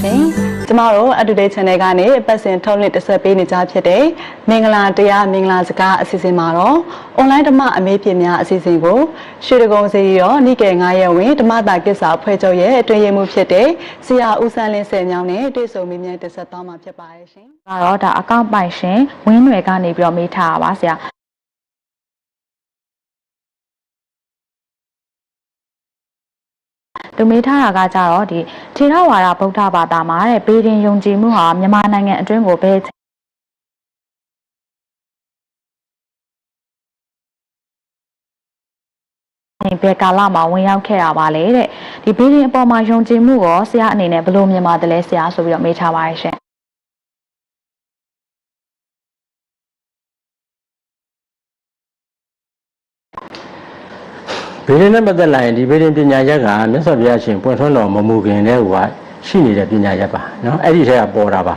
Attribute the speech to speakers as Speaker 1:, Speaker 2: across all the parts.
Speaker 1: ရှင်ကျမတို့ Up to Date Channel ကနေပတ်စဉ်ထုတ်လွှင့်တက်ဆက်ပေးနေကြဖြစ်တဲ့မင်္ဂလာတရားမင်္ဂလာစကားအစီအစဉ်မှာတော့ online ဓမ္မအမေးဖြေများအစီအစဉ်ကိုရွှေဒဂုံစီရောနိကေ9ရက်ဝင်ဓမ္မတာကိစ္စအဖွဲ့ချုပ်ရဲ့အတွင်ရေးမှုဖြစ်တဲ့ဆရာဦးစန်းလင်းဆယ်မြောင်းနဲ့တွေ့ဆုံမေးမြန်းတက်ဆက်သွားမှာဖြစ်ပါတယ်ရှင်
Speaker 2: ကတော့ဒါအကောင့်ပိုင်ရှင်ဝင်းနွယ်ကနေပြီးတော့မေးထားတာပါဆရာ သူမေးထားတာကကြတော့ဒီထေရဝါဒဗုဒ္ဓဘာသာမှာတဲ့ဘေးရင်ယုံကြည်မှုဟာမြန်မာနိုင်ငံအတွင်းကိုဘယ်ဘယ်ကာလမှာဝင်ရောက်ခဲ့တာပါလဲတဲ့ဒီဘေးရင်အပေါ်မှာယုံကြည်မှုရောဆရာအနေနဲ့ဘယ်လိုမြင်ပါတယ်လဲဆရာဆိုပြီးတော့မေးထားပါရရှင်
Speaker 3: ဘေးရင်နဲ့ပတ်သက်လာရင်ဒီဘေးရင်ပညာရက်ကမြတ်စွာဘုရားရှင်ပွင့်ထွန်းတော်မမူခင်တည်းကရှိနေတဲ့ပညာရက်ပါနော်အဲ့ဒီထဲကပေါ်တာပါ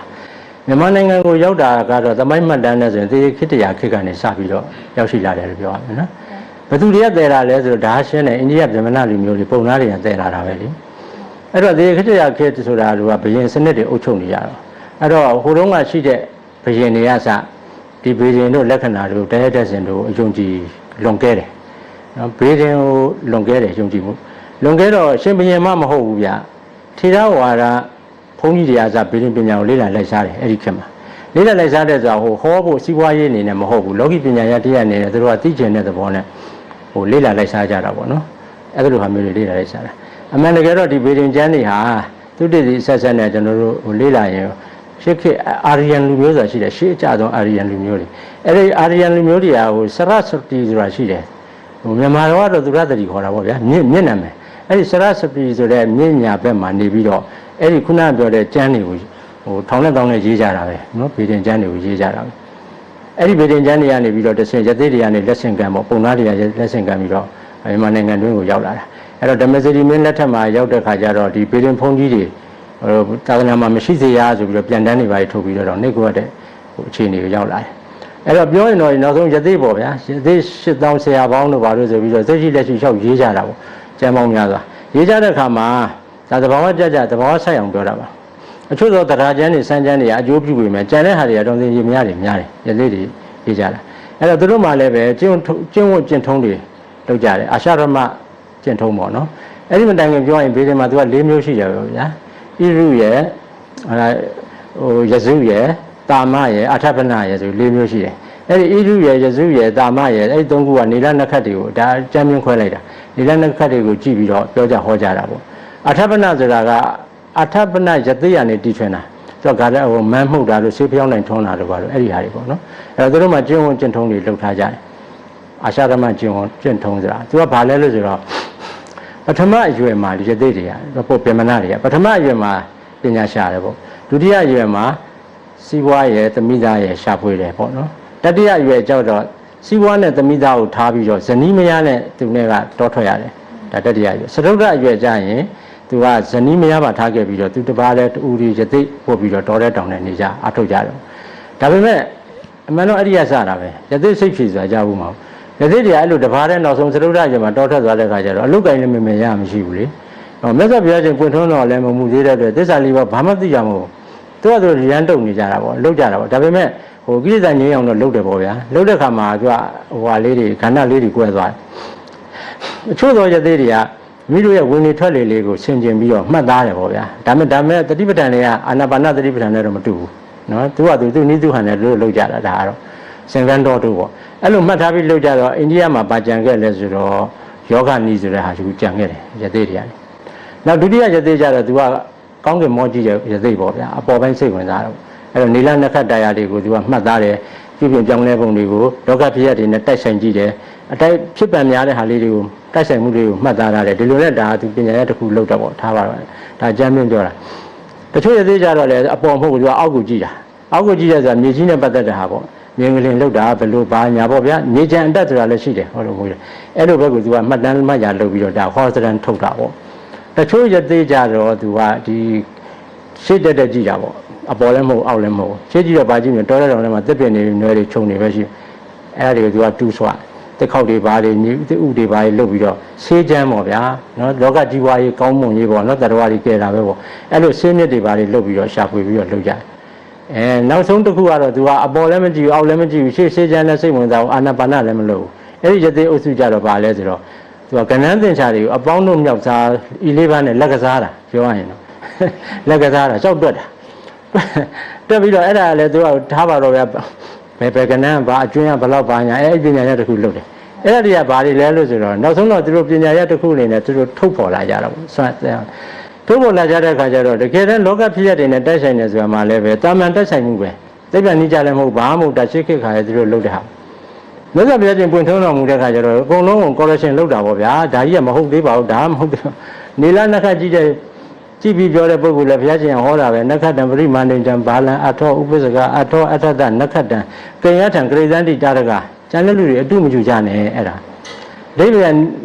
Speaker 3: မြန်မာနိုင်ငံကိုရောက်တာကတော့သမိုင်းမှတ်တမ်းနဲ့ဆိုရင်သေခေတ္တရာခေတ်ကနေစပြီးတော့ရောက်ရှိလာတယ်လို့ပြောရမယ်နော်ဘသူတွေကတည်တာလဲဆိုတော့ဒါရှင်းတဲ့အိန္ဒိယဗြဟ္မဏလူမျိုးတွေပုံသားတွေကတည်လာတာပဲလေအဲ့တော့သေခေတ္တရာခေတ်ဆိုတာကဘယင်စနစ်တွေအုပ်ချုပ်နေရတော့အဲ့တော့ဟိုတုန်းကရှိတဲ့ဘယင်တွေကစဒီဘယင်တို့လက္ခဏာတို့တရားတက်စဉ်တို့အယုံကြည်လွန်ကဲတယ် နော်ဘေးရင်ကိုလွန်ခဲ့တယ်ယုံကြည်မှုလွန်ခဲ့တော့ရှင်ဘုရင်မမဟုတ်ဘူးဗျထေရဝါဒဘုန်းကြီးတရားစားဘေးရင်ပညာကိုလေ့လာလိုက်စားတယ်အဲ့ဒီခေတ်မှာလေ့လာလိုက်စားတဲ့ဆိုဟိုဟောဖို့စီးပွားရေးအနေနဲ့မဟုတ်ဘူးလောကီပညာရတရားအနေနဲ့သူတို့ကသိကျင်တဲ့သဘောနဲ့ဟိုလေ့လာလိုက်စားကြတာပေါ့နော်အဲ့လိုဟာမျိုးတွေလေ့လာလိုက်စားတာအမှန်တကယ်တော့ဒီဘေးရင်ကျမ်းတွေဟာသူတည်တည်ဆက်ဆက်နဲ့ကျွန်တော်တို့ဟိုလေ့လာရင်ရှစ်ခေတ်အာရီယန်လူမျိုးဆိုတာရှိတယ်ရှေးအကြဆုံးအာရီယန်လူမျိုးတွေအဲ့ဒီအာရီယန်လူမျိုးတွေကဟိုစရစတီဆိုတာရှိတယ် ဟိုမြန်မာတော်ကတော့သူရတတိခေါ်တာပေါ့ဗျာမြင့်မြင့်နာမယ်အဲ့ဒီစရစပီဆိုတဲ့မြင့်ညာဘက်မှာနေပြီးတော့အဲ့ဒီခုနပြောတဲ့ကျမ်းတွေကိုဟိုထောင်နဲ့တောင်းနဲ့ရေးကြတာပဲနော်ဗေဒင်ကျမ်းတွေကိုရေးကြတာပဲအဲ့ဒီဗေဒင်ကျမ်းတွေကနေပြီးတော့တဆင်ရသေးတွေကနေလက်ဆင့်ကမ်းပေါ့ပုံသားတွေကလက်ဆင့်ကမ်းပြီးတော့မြန်မာနိုင်ငံတွင်းကိုရောက်လာတာအဲ့တော့ဓမ္မစရီမင်းလက်ထက်မှာရောက်တဲ့ခါကျတော့ဒီဗေဒင်ဖုန်ကြီးတွေဟိုသာသနာမှာမရှိစေရဆိုပြီးတော့ပြန်တန်းနေပါထုတ်ပြီးတော့နှိတ်ကွက်တဲ့ဟိုအခြေအနေကိုရောက်လာတယ် အဲ့တော့ပြောရင်တော့နောက်ဆုံးရသေးပေါ့ဗျာရသေး8000ဆရာပေါင်းတို့ဘာလို့ဆိုပြီးတော့သိရှိလက်ရှိလျှောက်ရေးကြတာပေါ့ကျမ်းပေါင်းများစွာရေးကြတဲ့အခါမှာဒါသဘာဝကြကြသဘာဝဆိုင်အောင်ပြောတာပါအချို့သောတရားကျမ်းတွေစံကျမ်းတွေအကျိုးပြုပေမဲ့ကျန်တဲ့ဟာတွေကတော့သိရင်များတယ်များတယ်ရသေးတွေရေးကြတာအဲ့တော့သူတို့မှလည်းပဲကျင့်ကျင့်ဝတ်ကျင့်ထုံးတွေလုပ်ကြတယ်အာရှရမကျင့်ထုံးပေါ့နော်အဲ့ဒီမတိုင်ခင်ပြောရင်ဘေးထဲမှာသူက၄မျိုးရှိတယ်ဗျာဣရုရဲ့အဲဟိုယဇုရဲ့ တာမရဲ့အထပနရဲ့ဆို၄မျိုးရှိတယ်အဲ့ဒီဣရုရဲ့ယဇုရဲ့တာမရဲ့အဲ့ဒီသုံးခုကနေလနက္ခတ်တွေကိုဒါကျမ်းမြင့်ခွဲလိုက်တာနေလနက္ခတ်တွေကိုကြည့်ပြီးတော့ပြောကြဟောကြတာပေါ့အထပနဆိုတာကအထပနယသိရနေတီထွင်တာဆိုတော့ဂါရဟိုမန်းမှုတ်တာလို့ဆေးပြောင်းနိုင်ထုံးတာလို့ပါလို့အဲ့ဒီဟာတွေပေါ့နော်အဲ့တော့သူတို့မှကျင့်ဝတ်ကျင့်ထုံးတွေလုပ်ထားကြတယ်အာရှရမကျင့်ဝတ်ကျင့်ထုံးဆိုတာသူကဘာလဲလို့ဆိုတော့ပထမအရွယ်မှာဒီယသိတွေကပုတ်ပြမနာတွေကပထမအရွယ်မှာပညာရှာတယ်ပေါ့ဒုတိယအရွယ်မှာ စီးပွားရဲ့သမိသားရဲ့ရှာဖွေတယ်ပေါ့နော်တတိယအရွယ်ကြောက်တော့စီးပွားနဲ့သမိသားကိုထားပြီးတော့ဇနီးမယားနဲ့သူနဲ့ကတောထွက်ရတယ်ဒါတတိယအရွယ်စတုဒ္ဒအရွယ်ကျရင်သူကဇနီးမယားပါထားခဲ့ပြီးတော့သူတပားလဲတူရီယသိပို့ပြီးတော့တော်တဲ့တောင်နဲ့နေကြအထုတ်ကြတယ်ဒါပေမဲ့အမှန်တော့အဲ့ဒီရစတာပဲယသိစိတ်ဖြေဆိုတာကြားဘူးမဟုတ်ယသိတွေကအဲ့လိုတပားတဲ့နောက်ဆုံးစတုဒ္ဒအရွယ်မှာတောထွက်သွားတဲ့ခါကျတော့အလုတ်ကိုင်းလည်းမမြင်ရမရှိဘူးလေဟောမြတ်စွာဘုရားရှင်ပွင့်ထွန်းတော်လည်းမမှုသေးတဲ့အတွက်သစ္စာလေးပါဘာမှသိကြမဟုတ် သူကသူရန်တုံနေကြတာပေါ့လုတ်ကြတာပေါ့ဒါပေမဲ့ဟိုကိစ္စငြိမ်းအောင်တော့လုတ်တယ်ပေါ့ဗျာလုတ်တဲ့ခါမှာသူကဟိုဟာလေးတွေခန္ဓာလေးတွေကွဲသွားတယ်အချို့သောယသိတွေကမိတို့ရဲ့ဝင်နေထွက်လေလေးကိုဆင်ကျင်ပြီးတော့မှတ်သားတယ်ပေါ့ဗျာဒါမဲ့ဒါမဲ့တတိပဋ္ဌာန်တွေကအာနာပါနတတိပဋ္ဌာန်နဲ့တော့မတူဘူးနော်သူကသူသူနိသူဟန်နဲ့လို့လောက်ကြတာဒါကတော့စင်ကန်တော်တို့ပေါ့အဲ့လိုမှတ်ထားပြီးလောက်ကြတော့အိန္ဒိယမှာပါကြံခဲ့လဲဆိုတော့ယောဂနီဆိုတဲ့ဟာသူကြံခဲ့တယ်ယသိတွေကလေနောက်ဒုတိယယသိကြတော့သူက ကောင်းကင်မောကြီးရဲ့ယသိပေါ့ဗျာအပေါ်ပိုင်းစိတ်ဝင်စားတော့အဲ့တော့နီလနက္ခတ္တရာတွေကိုသူကမှတ်သားတယ်ပြုပြင်ပြောင်းလဲပုံတွေကိုလောကဖြစ်ရတွေနဲ့တိုက်ဆိုင်ကြည့်တယ်အတိုက်ဖြစ်ပံများတဲ့ဟာလေးတွေကိုတိုက်ဆိုင်မှုတွေကိုမှတ်သားရတယ်ဒီလိုနဲ့ဒါသူပညာရတစ်ခုလောက်တော့ပေါ့ထားပါတော့ဒါအကြမ်းမြင့်ပြောတာတချို့ရသေးကြတော့လေအပေါ်မဟုတ်ဘူးသူကအောက်ကိုကြည့်တာအောက်ကိုကြည့်ရဆိုတာမြေကြီးနဲ့ပတ်သက်တဲ့ဟာပေါ့မြင်ကလေးလောက်တာဘယ်လိုပါညာပေါ့ဗျာမြေချံအတက်ဆိုတာလည်းရှိတယ်ဟောလို့ဟုတ်တယ်အဲ့လိုဘက်ကသူကမှတ်တမ်းမှတ်ရလုပ်ပြီးတော့ဒါဟောစတန်ထုတ်တာပေါ့ တချို့ရသေးကြတော့သူကဒီရှေ့တက်တက်ကြည့်တာပေါ့အပေါ်လည်းမဟုတ်အောက်လည်းမဟုတ်ရှေ့ကြည့်တော့ဘာကြည့်မြင်တော်တဲ့တော်ထဲမှာတက်ပြနေနွယ်တွေခြုံနေပဲရှိအဲ့ဒါတွေကိုသူကတူးဆွတစ်ခေါက်တွေဘာတွေညဥ်ဥတွေဘာတွေလုပ်ပြီးတော့ဆေးချမ်းပေါ့ဗျာနော်လောကကြီးပွားရေးကောင်းမွန်ရေးပေါ့နော်တရားတွေကြဲတာပဲပေါ့အဲ့လိုဆေးမြစ်တွေဘာတွေလုပ်ပြီးတော့ရှာဖွေပြီးတော့လုပ်ကြတယ်အဲနောက်ဆုံးတစ်ခုကတော့သူကအပေါ်လည်းမကြည့်ဘူးအောက်လည်းမကြည့်ဘူးရှေ့ဆေးချမ်းလည်းစိတ်ဝင်စားဘူးအာနာပါနလည်းမလုပ်ဘူးအဲ့ဒီယသိအုပ်စုကြတော့ဘာလဲဆိုတော့ သူကကဏ္ဍသင်္ချာတွေကိုအပေါင်းတို့မြောက်စားဤလေးပါးနဲ့လက်ကစားတာပြောရရင်တော့လက်ကစားတာရှောက်တွက်တာတွက်ပြီးတော့အဲ့ဒါလည်းသူကထားပါတော့ဗျာဘယ်ဘယ်ကဏ္ဍဘာအကျွင်းကဘယ်လောက်ပါညာအဲ့ဒီပညာရတစ်ခုလုပ်တယ်အဲ့ဒါတွေကဘာတွေလဲလို့ဆိုတော့နောက်ဆုံးတော့သူတို့ပညာရတစ်ခုအနေနဲ့သူတို့ထုတ်ဖော်လာကြတာပေါ့ဆွမ်းထုတ်ဖော်လာကြတဲ့အခါကျတော့တကယ်တမ်းလောကဖြစ်ရတဲ့နဲ့တိုက်ဆိုင်နေဆိုတာမှလည်းပဲတာမန်တိုက်ဆိုင်မှုပဲသိပ္ပံနိကြလည်းမဟုတ်ဘာမှမဟုတ်တာရှိခိခါရဲသူတို့လုပ်တဲ့ဟာ မြတ်စွာဘုရားရှင်ပွင့်ထုံးတော်မူတဲ့အခါကျတော့အကုန်လုံးကို correction လုပ်တာပေါ့ဗျာဒါကြီးကမဟုတ်သေးပါဘူးဒါမှမဟုတ်ဘူးနေလာနခတ်ကြည့်တဲ့ကြည့်ပြီးပြောတဲ့ပုဂ္ဂိုလ်လည်းဘုရားရှင်ဟောတာပဲနက္ခတံပရိမာဏိတံဘာလံအထောဥပ္ပစကအထောအထတနက္ခတံကိယထံဂရိသန္တိတာရကကျန်တဲ့လူတွေအတုမကျူကြနဲ့အဲ့ဒါဒိဗေ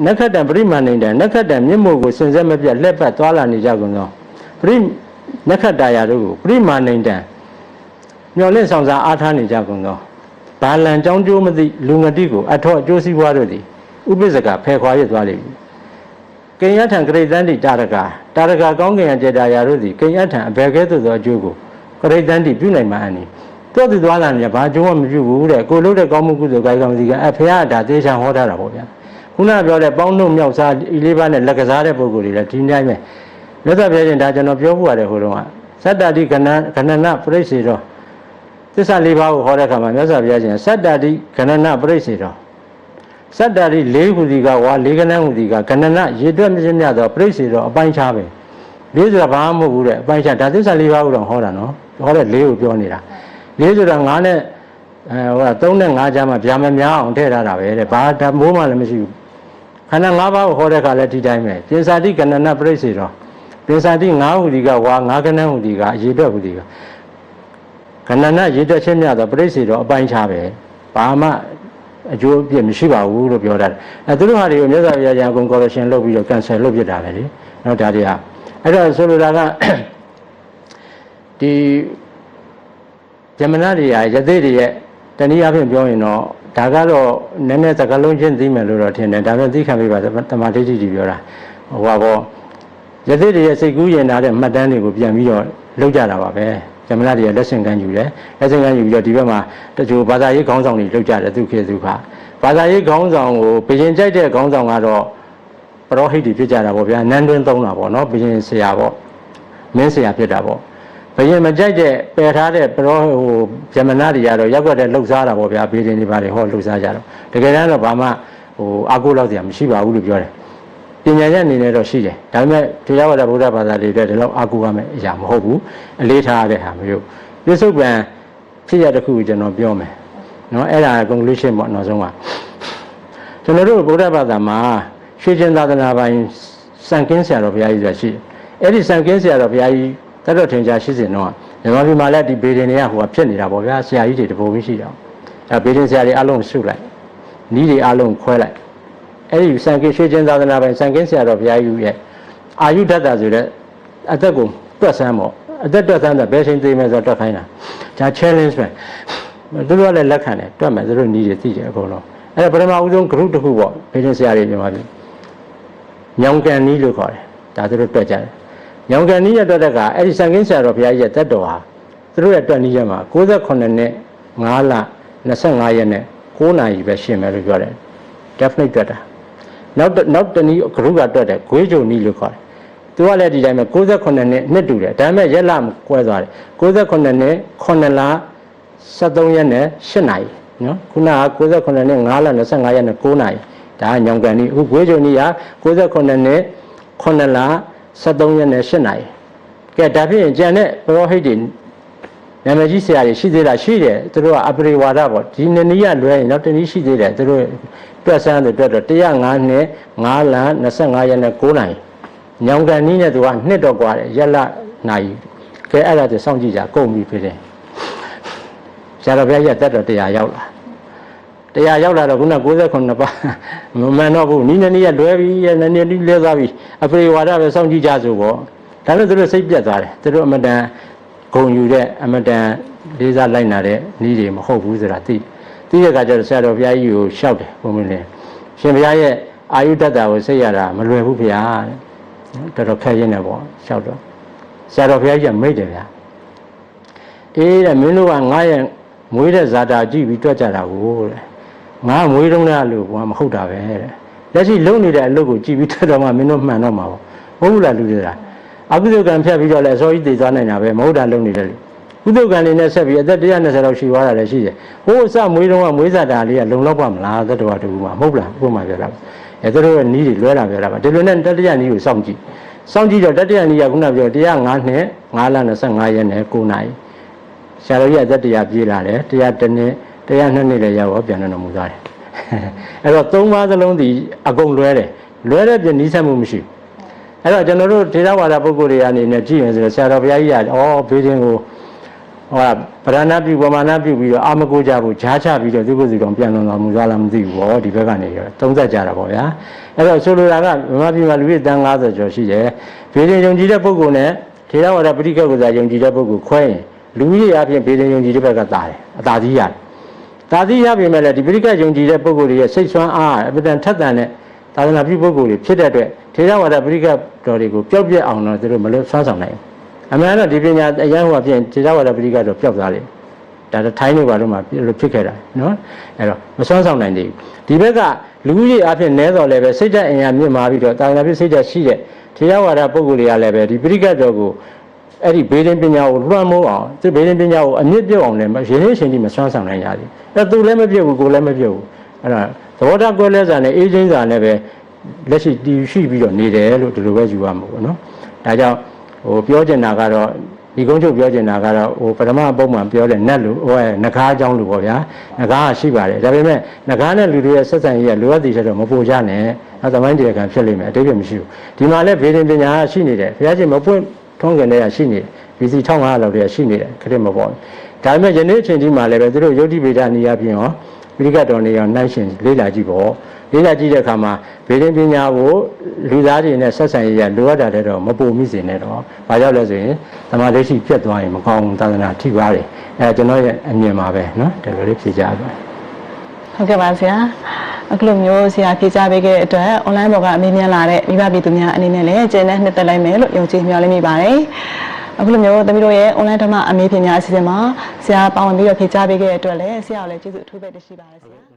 Speaker 3: နက္ခတံပရိမာဏိတံနက္ခတံမြင့်မို့ကိုစင်ဆက်မပြတ်လက်ပတ်သွားလာနေကြကုန်သောပရိနက္ခတရာတို့ကိုပရိမာဏိတံမျော်လင့်ဆောင်စားအားထားနေကြကုန်သော ဘာလံကြောင်းကျိုးမသိလူငတိကိုအထောအကျိုးစီးပွားတို့သည်ဥပ္ပစကဖယ်ခွာရသွားလိမ့်မည်ကိญယထံဂရိတန္တိတာရကတာရကကောင်းကင်အကျေတာယာတို့သည်ကိญယထံအဘယ်ကဲ့သို့သောအကျိုးကိုဂရိတန္တိပြုနိုင်မှအနည်းတော့သူသွားလာနေဘာအကျိုးမှမပြုဘူးတဲ့ကိုလို့တဲ့ကောင်းမှုကုသိုလ်ကာယကံစီကအဖေကဒါသေချာဟောထားတာပေါ့ဗျာခုနပြောတဲ့ပေါင်းတို့မြောက်စားဤလေးပါးနဲ့လက်ကစားတဲ့ပုဂ္ဂိုလ်တွေလည်းဒီတိုင်းပဲမြတ်စွာဘုရားရှင်ဒါကျွန်တော်ပြောဖို့ရတယ်ဟိုတုန်းကသတ္တတိကဏကဏနပရိစ္ဆေတော် သစ္စာလေးပါးကိုဟောတဲ့အခါမှာမြတ်စွာဘုရားရှင်သတ္တတိကဏနပရိစ္ဆေတော်စတ္တာရိလေးခုစီကဝါလေးကနန်းခုစီကကဏနရေတွက်မြင့်မြတ်သောပြိစ္ဆေတော့အပိုင်းခြားပဲလေးဆိုတာဘာမှမဟုတ်ဘူးတဲ့အပိုင်းခြားဒါသစ္စာလေးပါးကိုတော့ဟောတာနော်ဟောတဲ့လေးကိုပြောနေတာလေးဆိုတာ9နဲ့အဲဟိုက3နဲ့5ကြားမှာဗျာမများအောင်ထည့်ထားတာပဲတဲ့ဘာဓာမိုးမှလည်းမရှိဘူးခန္ဓာ၅ပါးကိုဟောတဲ့အခါလည်းဒီတိုင်းပဲပြင်စာတိကဏနပြိစ္ဆေတော့ပြင်စာတိ9ခုစီကဝါ9ကနန်းခုစီကရေတွက်ခုစီက ကဏနရေတွက်ချင်းမြတ်သောပြိစ္ဆေတော့အပိုင်းခြားပဲဘာမှအကျိုးအပြည့်မရှိပါဘူးလို့ပြောတာအဲသူတို့ဟာတွေကိုမြတ်စွာဘုရားကျန်ကုန် correction လုပ်ပြီးတော့ cancel လုပ်ပြစ်တာပဲလေနော်ဒါတွေကအဲ့တော့ဆိုလိုတာကဒီဇမနာတွေရယသိတွေရဲ့တနည်းအားဖြင့်ပြောရင်တော့ဒါကတော့နည်းနည်းသကလုံးချင်းသိမယ်လို့တော့ထင်တယ်ဒါပေမဲ့သိခံပြပါတမာဒိဋ္ဌိကြီးပြောတာဟိုပါပေါ့ယသိတွေရဲ့စိတ်ကူးရင်ထားတဲ့မှတ်တမ်းတွေကိုပြန်ပြီးတော့လုပ်ကြတာပါပဲ ဇမနာတွေရဲ့လက်ဆင့်ကမ်းယူတယ်လက်ဆင့်ကမ်းယူပြီးတော့ဒီဘက်မှာတချို့ဘာသာရေးခေါင်းဆောင်တွေလုပ်ကြတယ်သူခေသူခဘာသာရေးခေါင်းဆောင်ကိုဘယင်ကြိုက်တဲ့ခေါင်းဆောင်ကတော့ပရောဟိတ်တွေဖြစ်ကြတာပေါ့ဗျာနန်းတွင်းသုံးတာပေါ့နော်ဘယင်ဆရာပေါ့မင်းဆရာဖြစ်တာပေါ့ဘယင်မကြိုက်တဲ့ပယ်ထားတဲ့ပရောဟိုဇမနာတွေကတော့ရက်ွက်တဲ့လှုပ်ရှားတာပေါ့ဗျာဘေးရင်တွေပါတယ်ဟောလှုပ်ရှားကြတော့တကယ်တမ်းတော့ဘာမှဟိုအာကိုလောက်စရာမရှိပါဘူးလို့ပြောတယ် ပညာရဲ့အနေနဲ့တော့ရှိတယ်ဒါပေမဲ့တရားဝါဒဗုဒ္ဓဘာသာတွေအတွက်ဒီလောက်အာကိုရမယ်အရာမဟုတ်ဘူးအလေးထားရတဲ့ဟာမျိုးပြစ္ဆုတ်ပံဖြစ်ရတစ်ခုကိုကျွန်တော်ပြောမယ်နော်အဲ့ဒါ conclusion ပေါ့နောက်ဆုံးကကျွန်တော်တို့ဗုဒ္ဓဘာသာမှာရွှေကျင်သာသနာပိုင်စံကင်းဆရာတော်ဘုရားကြီးဆိုတာရှိတယ်အဲ့ဒီစံကင်းဆရာတော်ဘုရားကြီးတတ်တော်ထင်ရှားရှိစဉ်တော့မြန်မာပြည်မှာလည်းဒီဘေဒင်တွေကဟိုကဖြစ်နေတာပေါ့ဗျာဆရာကြီးတွေတပုံမရှိတော့အဲဘေဒင်ဆရာတွေအလုံးစုလိုက်နီးတွေအလုံးခွဲလိုက် အဲ့ဒီစံကင်းရွှေကျင်သာသနာပိုင်စံကင်းဆရာတော်ဘုရားကြီးရဲ့အာယုဒတ္တဆိုတဲ့အသက်ကိုတွက်ဆန်းပေါ့အသက်တွက်ဆန်းတာဘယ်ချိန်သိမယ်ဆိုတော့တွက်ခိုင်းတာဒါ challenge ပဲသူတို့ကလည်းလက်ခံတယ်တွက်မယ်သူတို့နီးတွေသိတယ်အကုန်လုံးအဲ့ဒါပထမဦးဆုံး group တစ်ခုပေါ့ဘေဒင်ဆရာတွေမြန်မာပြည်ညောင်ကန်နီးလို့ခေါ်တယ်ဒါသူတို့တွက်ကြတယ်ညောင်ကန်နီးရတွက်တဲ့ကအဲ့ဒီစံကင်းဆရာတော်ဘုရားကြီးရဲ့တက်တော်ဟာသူတို့ရဲ့တွက်နီးရမှာ68နှစ်5လ25ရက်နဲ့9နာရီပဲရှင်းမယ်လို့ပြောတယ် definite တွက်တာ နောက်နောက်တနည်း group ကတွက်တယ်ဂွေးကြုံနီးလို့ခေါ်တယ်သူကလည်းဒီတိုင်းပဲ68နှစ်နှစ်တူတယ်ဒါပေမဲ့ရက်လမကွဲသွားတယ်68နှစ်9လ73ရက်နဲ့8နာရီနော်ခုနက68နှစ်5လ25ရက်နဲ့9နာရီဒါကညောင်ကန်နီအခုဂွေးကြုံနီးက68နှစ်9လ73ရက်နဲ့8နာရီကဲဒါဖြင့်ကြံတဲ့ပရောဟိတ်တွေ နာမည်ကြီးဆရာတွေရှိသေးတာရှိတယ်သူတို့ကအပရိဝါဒပေါ့ဒီနည်းနည်းကလွဲရင်နောက်တနည်းရှိသေးတယ်သူတို့တွက်ဆန်းတယ်တွက်တော့105နှစ်5လ25ရက်နဲ့9နာရီညောင်ကန်နီးနဲ့သူကနှစ်တော့กว่าတယ်ရက်လနာရီကဲအဲ့ဒါတည်းစောင့်ကြည့်ကြကုန်ပြီဖြစ်တယ်ဆရာတော်ဘုရားကြီးတက်တော့တရားရောက်လာတရားရောက်လာတော့ခုန69ပါးမမှန်တော့ဘူးနီးနည်းနည်းကလွဲပြီးနည်းနည်းလေးလဲသွားပြီအပရိဝါဒပဲစောင့်ကြည့်ကြဆိုပေါ့ဒါနဲ့သူတို့စိတ်ပြတ်သွားတယ်သူတို့အမတန် ဂုံယူတဲ့အမတန်လေးစားလိုက်နာတဲ့နီးတွေမဟုတ်ဘူးဆိုတာသိသိပြီးတဲ့အခါကျတော့ဆရာတော်ဘုရားကြီးကိုလျှောက်တယ်ဘုံမင်းလည်းရှင်ဘုရားရဲ့အာယုတ္တတာကိုစိတ်ရတာမလွယ်ဘူးဗျာတဲ့တော်တော်ခက်ရင်းနေပေါ့လျှောက်တော့ဆရာတော်ဘုရားကြီးကမိတ်တယ်ဗျာအေးတဲ့မင်းတို့ကငါရဲ့မွေးတဲ့ဇာတာကြည့်ပြီးတွက်ကြတာကိုတဲ့ငါမွေးတုံးတဲ့လူကမဟုတ်တာပဲတဲ့လက်ရှိလုံနေတဲ့အလုပ်ကိုကြည့်ပြီးတွက်တော့မှမင်းတို့မှန်တော့မှာပေါ့ဟုတ်ဘူးလားလူတွေက အကုသိုလ်ကံဖြတ်ပြီးတော့လည်းအစောကြီးတည်သွားနိုင်တာပဲမဟုတ်တာလုံးနေတယ်ကုသိုလ်ကံလေးနဲ့ဆက်ပြီးအသက်120လောက်ရှိသွားတာလည်းရှိတယ်ဟိုးအစမွေးတုံးကမွေးစားတာလေးကလုံလောက်ပါမလားသက်တော်တူမှာမဟုတ်လားဥပမာပြောတာအဲသူတို့ရဲ့နီးတွေလွဲတာပြောတာပါဒီလိုနဲ့တတိယနီးကိုစောင့်ကြည့်စောင့်ကြည့်တော့တတိယနီးကခုနပြော105နှစ်9လ25ရက်နဲ့9နိုင်ဆရာတော်ကြီးအသက်တရားပြေးလာတယ်100တနှစ်102နှစ်လည်းရောက်တော့ပြန်တော်မူသွားတယ်အဲ့တော့သုံးပါးစလုံးဒီအကုန်လွဲတယ်လွဲတဲ့ပြင်နီးစပ်မှုမရှိဘူး အဲ့တော့ကျွန်တော်တို့ထေရဝါဒပုဂ္ဂိုလ်တွေအနေနဲ့ကြည့်ရင်ဆိုတော့ဆရာတော်ဘုရားကြီးကဩဘေးချင်းကိုဟောဗရဏပြုပမာဏပြုပြီးတော့အာမကိုကြဖို့ဈာချပြီးတော့သူကိုယ်စီတော်ပြန်တော်မူသွားလားမသိဘူးဗောဒီဘက်ကနေရောသုံးသက်ကြတာဗောဗျာအဲ့တော့ဆိုလိုတာကမြန်မာပြည်မှာလူကြီးတန်း90ကျော်ရှိတယ်ဘေးချင်းယုံကြည်တဲ့ပုဂ္ဂိုလ်နဲ့ထေရဝါဒပရိက္ခကုဇာယုံကြည်တဲ့ပုဂ္ဂိုလ်ခွဲရင်လူကြီးအပြင်ဘေးချင်းယုံကြည်တဲ့ဘက်ကတာတယ်အတာကြီးရတယ်တာကြီးရပြီမဲ့လည်းဒီပရိက္ခယုံကြည်တဲ့ပုဂ္ဂိုလ်တွေရဲ့စိတ်ဆွမ်းအားအပဒံထက်တန်တဲ့ သာသနာပြုပုဂ္ဂိုလ်တွေဖြစ်တဲ့အတွက်ထေရဝါဒပရိကတော်တွေကိုပျောက်ပြက်အောင်တော့သူတို့မလွတ်ဆွမ်းဆောင်နိုင်ဘူးအမှန်တော့ဒီပညာအရန်ဟိုအပြင်ထေရဝါဒပရိကတော့ပျောက်သွားတယ်ဒါတော့ထိုင်းနေပါတော့မှလို့ဖြစ်ခဲ့တာနော်အဲ့တော့မဆွမ်းဆောင်နိုင်သေးဘူးဒီဘက်ကလူကြီးတွေအဖြစ်နဲတော်လည်းပဲစိတ်ဓာတ်အင်အားမြင့်မာပြီးတော့သာသနာပြုစိတ်ဓာတ်ရှိတဲ့ထေရဝါဒပုဂ္ဂိုလ်တွေကလည်းပဲဒီပရိကတော်ကိုအဲ့ဒီဘေးရင်ပညာကိုလွှမ်းမိုးအောင်သူဘေးရင်ပညာကိုအမြင့်ပြုတ်အောင်လည်းရင်းနှီးရှင်ကြီးမဆွမ်းဆောင်နိုင်ကြဘူးအဲ့သူလည်းမပြုတ်ဘူးကိုလည်းမပြုတ်ဘူးအဲ့ဒါ သဘောထားကွဲလဲစာနဲ့အေးချင်းစာနဲ့ပဲလက်ရှိတည်ရှိပြီးတော့နေတယ်လို့ဒီလိုပဲယူရမှာပေါ့နော်။ဒါကြောင့်ဟိုပြောချင်တာကတော့ဒီကုန်းချုပ်ပြောချင်တာကတော့ဟိုပထမပုံမှန်ပြောတဲ့နတ်လူဟိုငကားအကြောင်းလူပေါ့ဗျာ။ငကားကရှိပါတယ်။ဒါပေမဲ့ငကားနဲ့လူတွေရဲ့ဆက်ဆံရေးကလိုအပ်တဲ့ချက်တော့မပိုကြနဲ့။အဲသမိုင်းတရားကံဖြစ်လိမ့်မယ်အတိတ်ကမရှိဘူး။ဒီမှာလည်းဗေဒင်ပညာရှိနေတယ်။ဘုရားရှင်မပွင့်ထုံးကန်တဲ့ရှိနေတယ်။ BC 1500လောက်တည်းရှိနေတယ်ခရစ်မပေါ်။ဒါပေမဲ့ယနေ့အချိန်ဒီမှာလည်းပဲသူတို့ယုတ်တိဗေဒနေရာပြင်ရော ပိဋကတော်နေရောနှိုင်းရှင်လေးလာကြည့်ပေါ့။လေးလာကြည့်တဲ့အခါမှာဗေဒင်ပညာကိုလူသားတွေနဲ့ဆက်ဆံရေးရလိုအပ်တာတဲ့တော့မပူမိစေနဲ့တော့။ဘာကြောင့်လဲဆိုရင်သမာဓိရှိပြတ်သွားရင်မကောင်းဘူးသာသနာထိပါတယ်။အဲကျွန်တော်ရဲ့အမြင်ပါပဲနော်။ဒီလိုလေးဖြေကြပါ
Speaker 1: ဟုတ်ကဲ့ပါဆရာအခုလိုမျိုးဆရာဖြေကြားပေးခဲ့တဲ့အတွက် online ပေါ်ကအမေးမြန်းလာတဲ့မိဘပြည်သူများအနေနဲ့လည်းကျင်းတဲ့နှစ်သက်လိုက်မယ်လို့ယုံကြည်မျှော်လင့်မိပါတယ် အခုလိုမျိုးသမီးတို့ရဲ့ online ဓမ္မအမေးဖြေများအစီအစဉ်မှာဆရာပါဝင်ပြီးတော့ဖြေကြားပေးခဲ့တဲ့အတွက်လည်းဆရာကိုလည်းကျေးဇူးအထူးပဲတင်ရှိပါတယ်ဆရာ